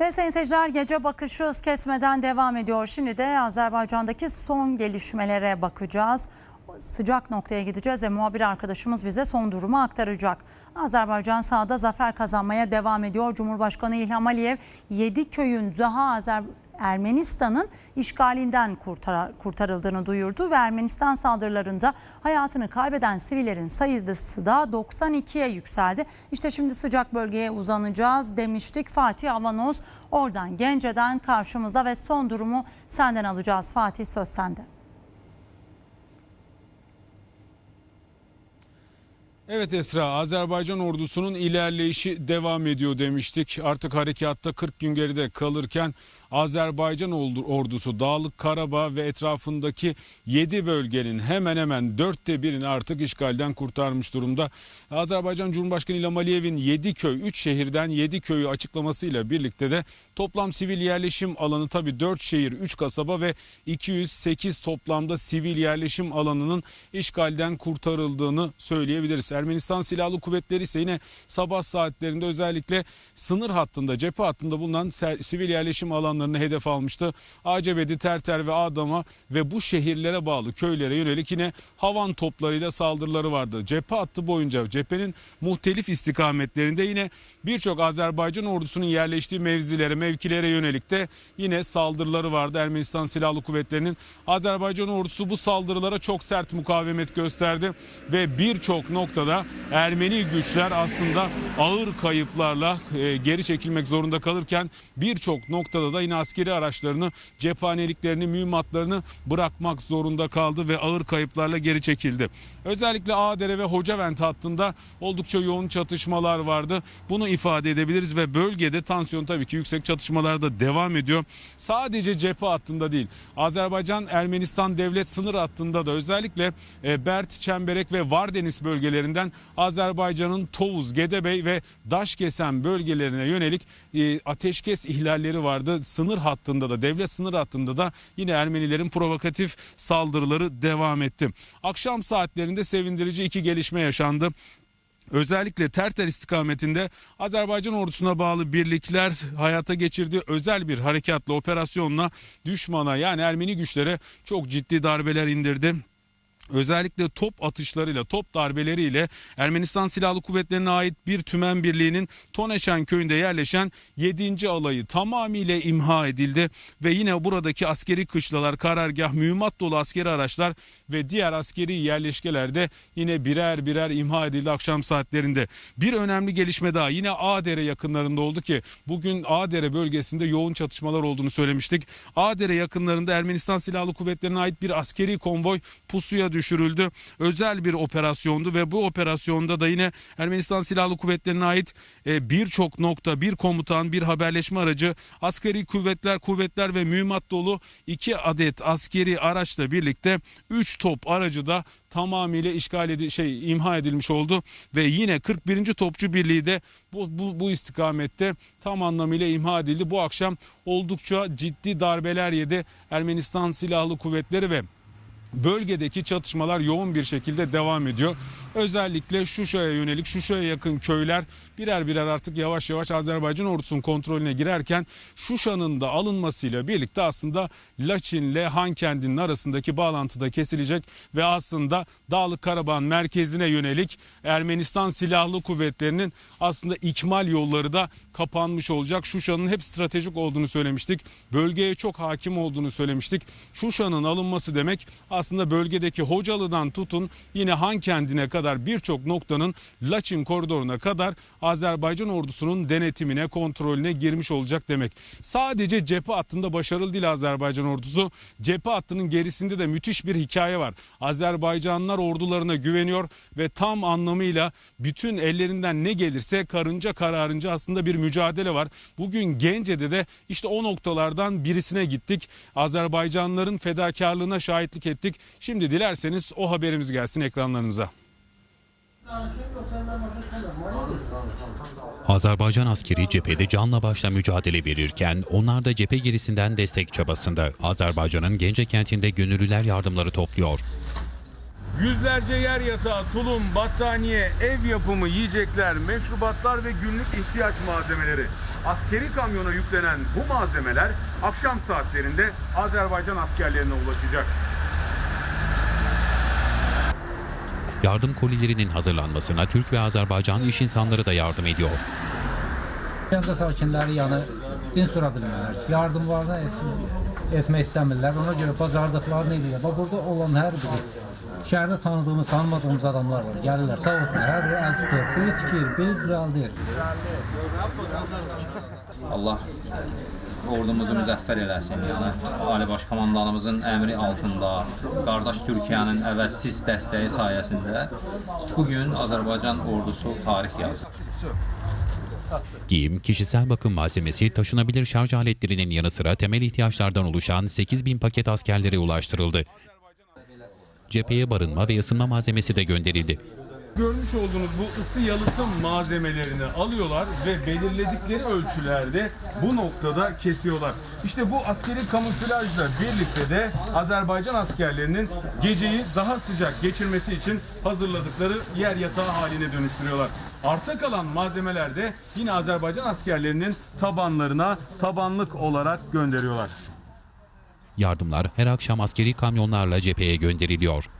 Ve sayın seyirciler gece bakışı hız kesmeden devam ediyor. Şimdi de Azerbaycan'daki son gelişmelere bakacağız. Sıcak noktaya gideceğiz ve muhabir arkadaşımız bize son durumu aktaracak. Azerbaycan sahada zafer kazanmaya devam ediyor. Cumhurbaşkanı İlham Aliyev 7 köyün daha Azer Ermenistan'ın işgalinden kurtar- kurtarıldığını duyurdu ve Ermenistan saldırılarında hayatını kaybeden sivillerin sayısı da 92'ye yükseldi. İşte şimdi sıcak bölgeye uzanacağız demiştik. Fatih Avanos oradan Gence'den karşımızda ve son durumu senden alacağız. Fatih söz sende. Evet Esra, Azerbaycan ordusunun ilerleyişi devam ediyor demiştik. Artık harekatta 40 gün geride kalırken Azerbaycan ordu- ordusu Dağlık Karabağ ve etrafındaki 7 bölgenin hemen hemen dörtte birini artık işgalden kurtarmış durumda. Azerbaycan Cumhurbaşkanı İlham Aliyev'in 7 köy, 3 şehirden 7 köyü açıklamasıyla birlikte de toplam sivil yerleşim alanı tabii 4 şehir, 3 kasaba ve 208 toplamda sivil yerleşim alanının işgalden kurtarıldığını söyleyebiliriz. Ermenistan Silahlı Kuvvetleri ise yine sabah saatlerinde özellikle sınır hattında, cephe hattında bulunan sivil yerleşim alanlarını hedef almıştı. Acebedi, Terter ve Adama ve bu şehirlere bağlı köylere yönelik yine havan toplarıyla saldırıları vardı. Cephe hattı boyunca cephenin muhtelif istikametlerinde yine birçok Azerbaycan ordusunun yerleştiği mevzilere, mevkilere yönelik de yine saldırıları vardı Ermenistan Silahlı Kuvvetleri'nin. Azerbaycan ordusu bu saldırılara çok sert mukavemet gösterdi ve birçok noktada Ermeni güçler aslında ağır kayıplarla e, geri çekilmek zorunda kalırken birçok noktada da yine askeri araçlarını, cephaneliklerini, mühimmatlarını bırakmak zorunda kaldı ve ağır kayıplarla geri çekildi. Özellikle Ağdere ve Hocavent hattında oldukça yoğun çatışmalar vardı. Bunu ifade edebiliriz ve bölgede tansiyon tabii ki yüksek çatışmalar da devam ediyor. Sadece cephe hattında değil. Azerbaycan Ermenistan devlet sınır hattında da özellikle e, Bert, Çemberek ve Vardeniz bölgelerinden Azerbaycan'ın Tovuz, Gedebey ve Daşkesen bölgelerine yönelik e, ateşkes ihlalleri vardı. Sınır hattında da devlet sınır hattında da yine Ermenilerin provokatif saldırıları devam etti. Akşam saatlerinde sevindirici iki gelişme yaşandı. Özellikle Terter istikametinde Azerbaycan ordusuna bağlı birlikler hayata geçirdiği özel bir harekatla operasyonla düşmana yani Ermeni güçlere çok ciddi darbeler indirdi. Özellikle top atışlarıyla, top darbeleriyle Ermenistan Silahlı Kuvvetleri'ne ait bir tümen birliğinin Toneşen köyünde yerleşen 7. alayı tamamıyla imha edildi ve yine buradaki askeri kışlalar, karargah, mühimmat dolu askeri araçlar ve diğer askeri yerleşkelerde yine birer birer imha edildi akşam saatlerinde. Bir önemli gelişme daha yine Ağdere yakınlarında oldu ki bugün Ağdere bölgesinde yoğun çatışmalar olduğunu söylemiştik. Ağdere yakınlarında Ermenistan Silahlı Kuvvetleri'ne ait bir askeri konvoy pusuya düşürüldü. Özel bir operasyondu ve bu operasyonda da yine Ermenistan Silahlı Kuvvetleri'ne ait e, birçok nokta, bir komutan, bir haberleşme aracı, askeri kuvvetler, kuvvetler ve mühimmat dolu iki adet askeri araçla birlikte 3 top aracı da tamamıyla işgal edi şey imha edilmiş oldu ve yine 41. Topçu Birliği de bu, bu, bu istikamette tam anlamıyla imha edildi. Bu akşam oldukça ciddi darbeler yedi Ermenistan Silahlı Kuvvetleri ve bölgedeki çatışmalar yoğun bir şekilde devam ediyor. Özellikle Şuşa'ya yönelik Şuşa'ya yakın köyler birer birer artık yavaş yavaş Azerbaycan ordusunun kontrolüne girerken Şuşa'nın da alınmasıyla birlikte aslında Laçin ile Hankendi'nin arasındaki bağlantı da kesilecek ve aslında Dağlık Karabağ'ın merkezine yönelik Ermenistan Silahlı Kuvvetleri'nin aslında ikmal yolları da kapanmış olacak. Şuşa'nın hep stratejik olduğunu söylemiştik. Bölgeye çok hakim olduğunu söylemiştik. Şuşa'nın alınması demek aslında bölgedeki Hocalı'dan tutun yine Hankendi'ne kadar birçok noktanın Laçin koridoruna kadar Azerbaycan ordusunun denetimine, kontrolüne girmiş olacak demek. Sadece cephe hattında başarılı değil Azerbaycan ordusu. Cephe hattının gerisinde de müthiş bir hikaye var. Azerbaycanlılar ordularına güveniyor ve tam anlamıyla bütün ellerinden ne gelirse karınca kararınca aslında bir mücadele var. Bugün Gence'de de işte o noktalardan birisine gittik. Azerbaycanlıların fedakarlığına şahitlik ettik. Şimdi dilerseniz o haberimiz gelsin ekranlarınıza. Azerbaycan askeri cephede canla başla mücadele verirken onlar da cephe gerisinden destek çabasında Azerbaycan'ın Gence kentinde gönüllüler yardımları topluyor. Yüzlerce yer yatağı, tulum, battaniye, ev yapımı yiyecekler, meşrubatlar ve günlük ihtiyaç malzemeleri. Askeri kamyona yüklenen bu malzemeler akşam saatlerinde Azerbaycan askerlerine ulaşacak. Yardım kolilerinin hazırlanmasına Türk ve Azerbaycan iş insanları da yardım ediyor. Yanında sakinləri yəni din sura bilmirlər. Yardımlarını etsin- etmək istəmirlər. Ona görə bacardıqlarını edirlər. Bax burada olan hər biri şəhərdə tanıdığımız, tanımadığımız adamlar var. Gəlirlər, sağ olsunlar. Hər biri əl tutur, biri tikir, biri düzəldir. Allah ordumuzu müzəffər eləsin. Yəni Ali Baş Komandanımızın əmri altında, qardaş Türkiyənin əvəzsiz dəstəyi sayəsində bu gün Azərbaycan ordusu tarix yazır. Giyim, kişisel bakım malzemesi, taşınabilir şarj aletlerinin yanı sıra temel ihtiyaçlardan oluşan 8 bin paket askerlere ulaştırıldı. Cepheye barınma ve ısınma malzemesi de gönderildi. Görmüş olduğunuz bu ısı yalıtım malzemelerini alıyorlar ve belirledikleri ölçülerde bu noktada kesiyorlar. İşte bu askeri kamuflajla birlikte de Azerbaycan askerlerinin geceyi daha sıcak geçirmesi için hazırladıkları yer yatağı haline dönüştürüyorlar. Arta kalan malzemeler de yine Azerbaycan askerlerinin tabanlarına tabanlık olarak gönderiyorlar. Yardımlar her akşam askeri kamyonlarla cepheye gönderiliyor.